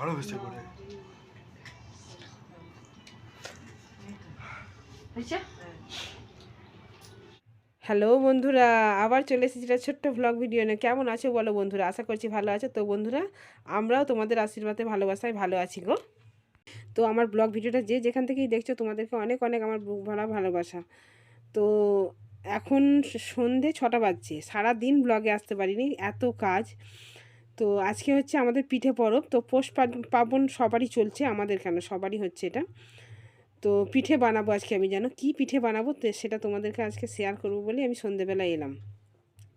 আরও করে। হ্যালো বন্ধুরা আবার চলে এসেছি একটা ছোট্ট ভ্লগ ভিডিও নিয়ে। কেমন আছো বলো বন্ধুরা? আশা করছি ভালো আছো। তো বন্ধুরা আমরাও তোমাদের আশীর্বাদে ভালোবাসায় ভালো আছি গো। তো আমার ব্লগ ভিডিওটা যে যেখান থেকেই দেখছ তোমাদেরকে অনেক অনেক আমার বুক ভরা ভালোবাসা। তো এখন সন্ধে ছটা বাজছে। সারা দিন ব্লগে আসতে পারিনি। এত কাজ। তো আজকে হচ্ছে আমাদের পিঠে পরব। তো পোষ পার্বণ- সবারই চলছে, আমাদের কেন? সবারই হচ্ছে এটা। তো পিঠে বানাবো আজকে আমি জানো? কি পিঠে বানাবো? তো সেটা তোমাদেরকে আজকে শেয়ার করব বলে আমি সন্ধেবেলা এলাম।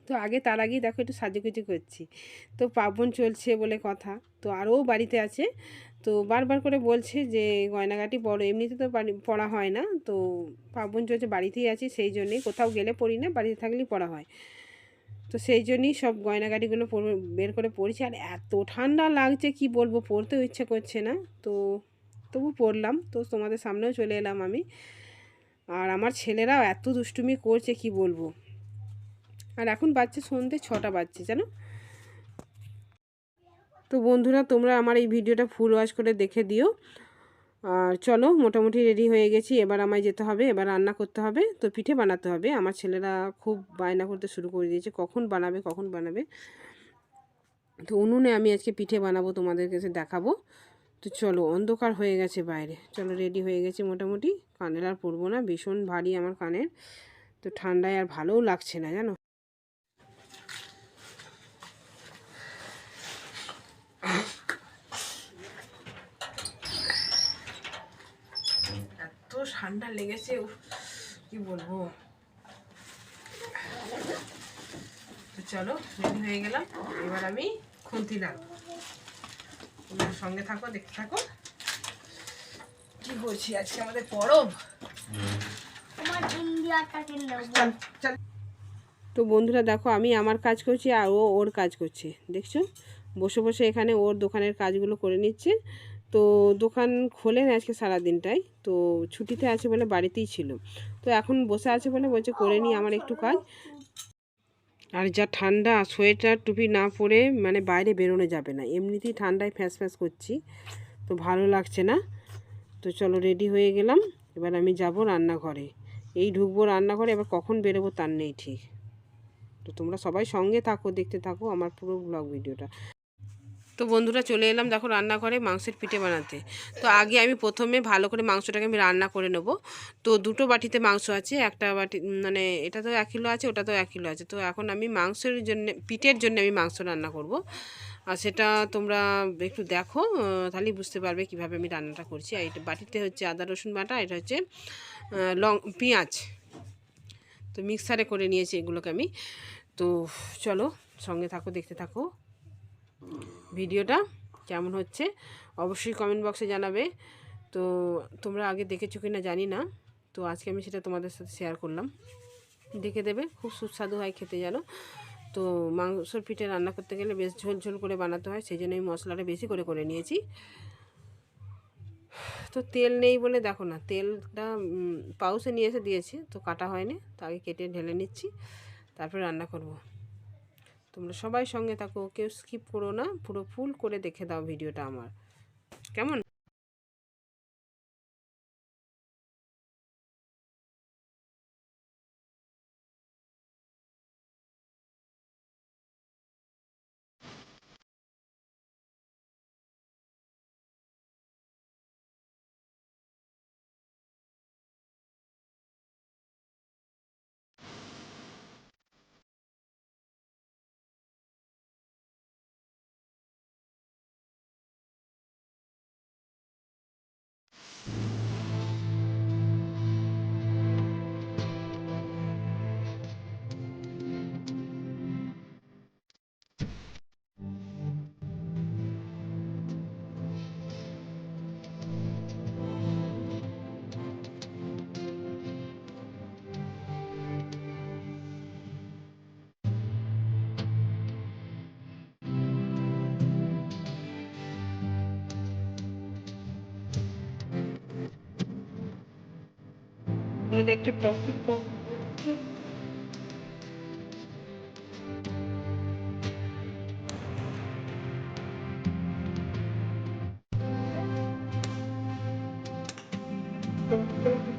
তো আগে তার আগেই দেখো একটু সাজুগুজু করছি। তো পার্বণ চলছে বলে কথা। তো আরও বাড়িতে আছে। তো বারবার করে বলছে যে, গয়নাগাটি বড় এমনিতে তো পড়া হয় না। তো পার্বণ চলছে, বাড়িতেই আছি, সেই জন্যেই কোথাও গেলে পড়ি না, বাড়িতে থাকলেই পড়া হয়। তো সেই জন্যই সব গয়নাগাড়িগুলো বের করে পড়ছি আর এত ঠান্ডা লাগছে, কি বলব? পড়তেও ইচ্ছে করছে না। তো তবু পড়লাম তো তোমাদের সামনেও চলে এলাম আমি। আর আমার ছেলেরাও এত দুষ্টুমি করছে, কি বলব? আর এখন বাচ্চা সন্ধ্যে ছটা বাজছে, জানো? তো বন্ধুরা, তোমরা আমার এই ভিডিওটা ফুল ওয়াশ করে দেখে দিও। আর চলো মোটামুটি রেডি হয়ে গেছি। এবার আমায় যেতে হবে, এবার রান্না করতে হবে। তো পিঠে বানাতে হবে। আমার ছেলেরা খুব বায়না করতে শুরু করে দিয়েছে, কখন বানাবে কখন বানাবে। তো উনুনে আমি আজকে পিঠে বানাবো, তোমাদের কাছে দেখাবো। তো চলো, অন্ধকার হয়ে গেছে বাইরে। চলো রেডি হয়ে গেছে মোটামুটি। কানের আর পরবো না, ভীষণ ভারী আমার কানের। তো ঠান্ডায় আর ভালোও লাগছে না, জানো? ঠান্ডা লেগেছে কি বলব? তো চলো রেডি হয়ে গেলাম। এবার আমি খুন্তি লাগবো তোমরা সঙ্গে থাকো দেখতে থাকো। কি বলছি আজকে আমাদের পরব? তোমার ইন্ডিয়াটা কিনলেও চল চল। তো বন্ধুরা দেখো আমি আমার কাজ করছি আর ও ওর কাজ করছে। দেখছ? বসে বসে এখানে ওর দোকানের কাজগুলো করে নিচ্ছে। তো দোকান খোলেন আজকে সারা দিনটাই তো ছুটিতে আছে বলে বাড়িতেই ছিল। তো এখন বসে আছে বলে বলছে করে নিই আমার একটু কাজ। আর যা ঠান্ডা, সোয়েটার, টুপি না পরে মানে বাইরে বেরোনো যাবে না। এমনিতেই ঠান্ডায় ফ্যাঁস ফ্যাঁস করছি, তো ভালো লাগছে না। তো চলো রেডি হয়ে গেলাম, এবার আমি যাব রান্নাঘরে। এই ঢুকবো রান্নাঘরে, এবার কখন বেরোবো তার নেই ঠিক। তো তোমরা সবাই সঙ্গে থাকো, দেখতে থাকো আমার পুরো ব্লগ ভিডিওটা তো বন্ধুরা চলে এলাম দেখো রান্নাঘরে মাংসের পিঠে বানাতে। তো আগে আমি প্রথমে ভালো করে মাংসটাকে আমি রান্না করে নেব। তো দুটো বাটিতে মাংস আছে একটা বাটি মানে এটা তো এক কিলো আছে ওটা তো এক কিলো আছে। তো এখন আমি মাংসের জন্য পিঠের জন্য আমি মাংস রান্না করব। আর সেটা তোমরা একটু দেখো আহ, তাহলেই বুঝতে পারবে কীভাবে আমি রান্নাটা করছি। আর এটা বাটিতে হচ্ছে আদা রসুন বাটা এটা হচ্ছে লং পেঁয়াজ। তো মিক্সারে করে নিয়েছি এগুলোকে আমি। তো চলো সঙ্গে থাকো দেখতে থাকো। ভিডিওটা কেমন হচ্ছে, অবশ্যই কমেন্ট বক্সে জানাবে। তো তোমরা আগে দেখেছ কি না জানি না, তো আজকে আমি সেটা তোমাদের সাথে শেয়ার করলাম। দেখে দেবে, খুব সুস্বাদু হয় খেতে জানো। তো মাংসর পিঠে রান্না করতে গেলে বেশ ঝোল ঝোল করে বানাতে হয়, সেই জন্য আমি মশলাটা বেশি করে করে নিয়েছি। তো তেল নেই বলে দেখো না, তেলটা পাউসে নিয়ে এসে দিয়েছি, তো কাটা হয়নি, তো আগে কেটে ঢেলে নিচ্ছি, তারপর রান্না করব। তোমরা সবাই সঙ্গে থাকো, কেউ স্কিপ করো না, পুরো ফুল করে দেখে দাও ভিডিওটা আমার। কেমন? with একটি প্রকল্প Thank you.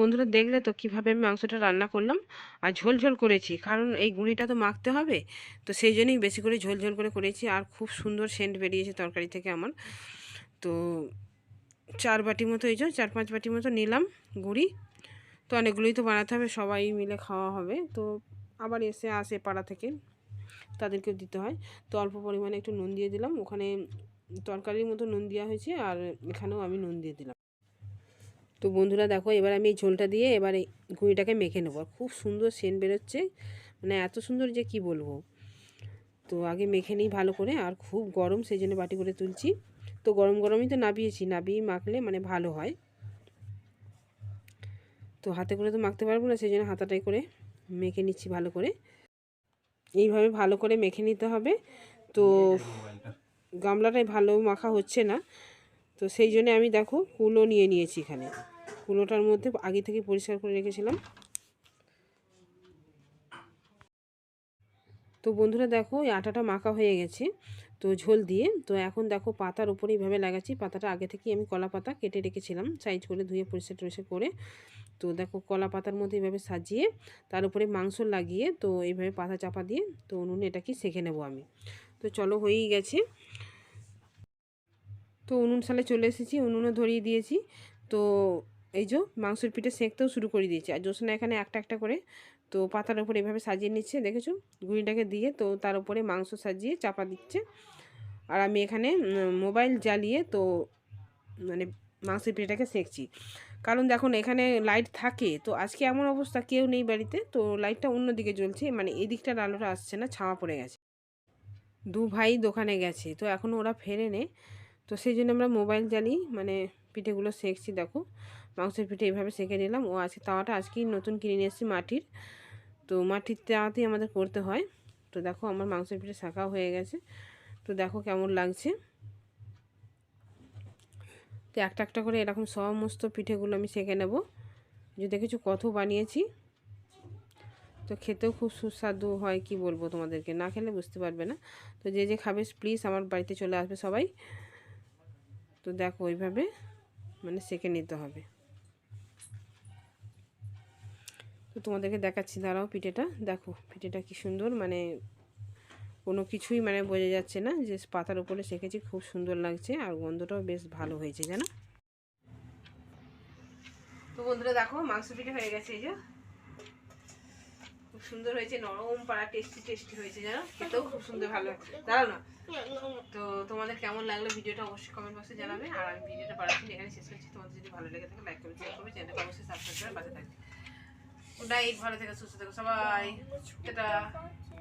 বন্ধুরা দেখলে তো কীভাবে আমি মাংসটা রান্না করলাম আর ঝোল ঝোল করেছি। কারণ এই গুঁড়িটা তো মাখতে হবে, তো সেই জন্যই বেশি করে ঝোল ঝোল করে করেছি আর খুব সুন্দর সেন্ট বেরিয়েছে তরকারি থেকে আমার। তো চার বাটি মতো, এই চার পাঁচ বাটি মতো নিলাম গুঁড়ি। তো অনেকগুলোই তো বানাতে হবে, সবাই মিলে খাওয়া হবে। তো আবার এসে আসে পাড়া থেকে, তাদেরকেও দিতে হয়। তো অল্প পরিমাণে একটু নুন দিয়ে দিলাম। ওখানে তরকারির মতো নুন দেওয়া হয়েছে আর এখানেও আমি নুন দিয়ে দিলাম। তো বন্ধুরা দেখো, এবার আমি এই ঝোলটা দিয়ে এবার এই গুঁড়িটাকে মেখে নেব। খুব সুন্দর সেন্ট বেরোচ্ছে মানে এত সুন্দর যে কি বলব। তো আগে মেখে নিই ভালো করে, আর খুব গরম সেই জন্য বাটি করে তুলছি। তো গরম গরমই তো নাবিয়েছি, নাবিয়ে মাখলে মানে ভালো হয়। তো হাতে করে তো মাখতে পারব না, সেই জন্য হাতাটাই করে মেখে নিচ্ছি ভালো করে। এইভাবে ভালো করে মেখে নিতে হবে। তো গামলাটাই ভালো মাখা হচ্ছে না। তো সেই জন্য আমি দেখো, কুলো নিয়ে নিয়েছি এখানে। কুলোটার মধ্যে আগে থেকে পরিষ্কার করে রেখেছিলাম। তো বন্ধুরা দেখো, এই আটাটা মাখা হয়ে গেছে, তো ঝোল দিয়ে। তো এখন দেখো, পাতার উপরে এইভাবে লাগাচ্ছি। পাতাটা আগে থেকেই আমি কলা পাতা কেটে রেখেছিলাম, সাইজ করে ধুয়ে পরিষ্কার টরিষ্কার করে। তো দেখো, কলা পাতার মধ্যে এইভাবে সাজিয়ে, তার উপরে মাংস লাগিয়ে, তো এইভাবে পাতা চাপা দিয়ে, তো উনুনে এটাকে সেঁকে নেব আমি। তো চলো, হয়েই গেছে। তো উনুন সালে চলে এসেছি উনুনে ধরিয়ে দিয়েছি। তো এই যে মাংসের পিঠে সেঁকতেও শুরু করে দিয়েছি। আর জোসনা এখানে একটা একটা করে তো পাতার উপরে এভাবে সাজিয়ে নিচ্ছে, দেখেছ? গুঁড়িটাকে দিয়ে তো তার উপরে মাংস সাজিয়ে চাপা দিচ্ছে। আর আমি এখানে মোবাইল জ্বালিয়ে তো মানে মাংসের পিঠেটাকে সেঁকছি। কারণ দেখুন, এখানে লাইট থাকে, তো আজকে এমন অবস্থা, কেউ নেই বাড়িতে, তো লাইটটা অন্যদিকে জ্বলছে মানে এই দিকটার আলোটা আসছে না, ছাওয়া পড়ে গেছে। দু ভাই দোকানে গেছে, তো এখনও ওরা ফেরে নে তো সেই জন্য আমরা মোবাইল জ্বালিয়ে মানে পিঠেগুলো সেঁকছি, দেখো। মাংসের পিঠে এইভাবে সেঁকে নিলাম। ও আজকে তাওয়াটা আজকেই নতুন কিনে নিয়ে এসেছি মাটির। তো মাটির তাওয়াতেই আমাদের করতে হয়। তো দেখো আমার মাংসের পিঠে শাঁকাও হয়ে গেছে। তো দেখো কেমন লাগছে। তো একটা একটা করে এরকম সমস্ত পিঠেগুলো আমি সেঁকে নেব। যে দেখেছ কত বানিয়েছি, তো খেতেও খুব সুস্বাদু হয়, কি বলব তোমাদেরকে? না খেলে বুঝতে পারবে না। তো যে যে খাবে প্লিজ আমার বাড়িতে চলে আসবে সবাই। তো দেখো ওইভাবে মানে সেঁকে নিতে হবে। তো তোমাদেরকে দেখাচ্ছি, দাঁড়াও পিঠেটা। দেখো পিঠেটা কি সুন্দর মানে কোনো কিছুই মানে বোঝা যাচ্ছে না যে পাতার উপরে সেঁকেছি, খুব সুন্দর লাগছে আর গন্ধটাও বেশ ভালো হয়েছে, জানো? তো বন্ধুরা দেখো, মাংস পিঠে হয়ে গেছে এই যে। খুব সুন্দর হয়েছে, নরম পাড়া টেস্টি টেস্টি হয়েছে, জানো? খেতেও খুব সুন্দর, ভালো দাঁড়াও না। তো তোমাদের কেমন লাগল ভিডিওটা অবশ্যই কমেন্ট বক্সে জানাবে। আর আমি ভিডিওটা বাড়াচ্ছি এখানে শেষ করছি। তোমাদের যদি ভালো লেগে থাকে লাইক করবে শেয়ার করবে চ্যানেলটা অবশ্যই সাবস্ক্রাইব করে পাশে থাকবে। গুড নাইট ভালো থেকে সুস্থ থেকো সবাই টাটা।